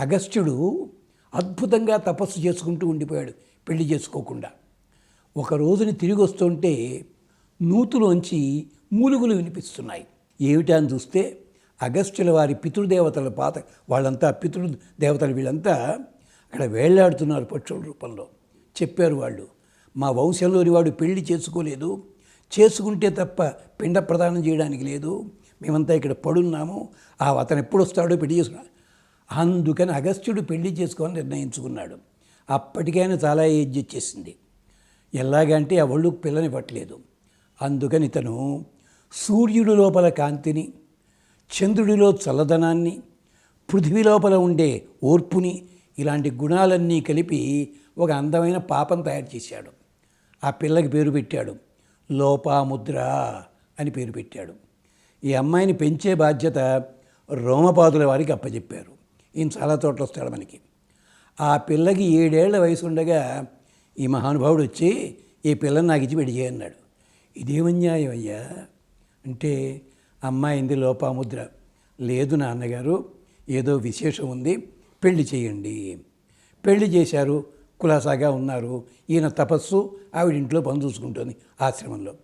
అగస్త్యుడు అద్భుతంగా తపస్సు చేసుకుంటూ ఉండిపోయాడు పెళ్ళి చేసుకోకుండా. ఒక రోజుని తిరిగి వస్తుంటే నూతులోంచి మూలుగులు వినిపిస్తున్నాయి. ఏమిటా అని చూస్తే అగస్త్యుల వారి పితృదేవతల పాత వాళ్ళంతా పితృదేవతలు వీళ్ళంతా అక్కడ వేళ్ళాడుతున్నారు పక్షుల రూపంలో. చెప్పారు వాళ్ళు మా వంశంలోని వాడు పెళ్ళి చేసుకోలేదు చేసుకుంటే తప్ప పిండ ప్రదానం చేయడానికి లేదు మేమంతా ఇక్కడ పడున్నాము ఆ అతను ఎప్పుడు వస్తాడో పెళ్ళి చేసుకున్నాడు అందుకని అగస్త్యుడు పెళ్ళి చేసుకోవాలని నిర్ణయించుకున్నాడు. అప్పటికైనా చాలా ఏజ్ వచ్చేసింది. ఎలాగంటే ఆ ఒళ్ళు పిల్లనివ్వట్లేదు అందుకని ఇతను సూర్యుడి లోపల కాంతిని చంద్రుడిలో చల్లదనాన్ని పృథివీ లోపల ఉండే ఓర్పుని ఇలాంటి గుణాలన్నీ కలిపి ఒక అందమైన పాపం తయారు చేశాడు. ఆ పిల్లకి పేరు పెట్టాడు. లోపాముద్ర అని పేరు పెట్టాడు. ఈ అమ్మాయిని పెంచే బాధ్యత రోమపాదుల వారికి అప్పచెప్పారు ఈయన చాలా చోట్ల వస్తాడు మనకి. ఆ పిల్లకి ఏడేళ్ళ వయసు ఉండగా ఈ మహానుభావుడు వచ్చి ఈ పిల్లని నాకు ఇచ్చి పెళ్ళి చేయన్నాడు ఇదేమన్యాయం అయ్యా? అంటే అమ్మాయింది లోపాముద్ర. లేదు నాన్నగారు ఏదో విశేషం ఉంది పెళ్ళి చేయండి. పెళ్ళి చేశారు కులాసాగా ఉన్నారు. ఈయన తపస్సు ఆవిడ ఇంట్లో పని చూసుకుంటుంది ఆశ్రమంలో.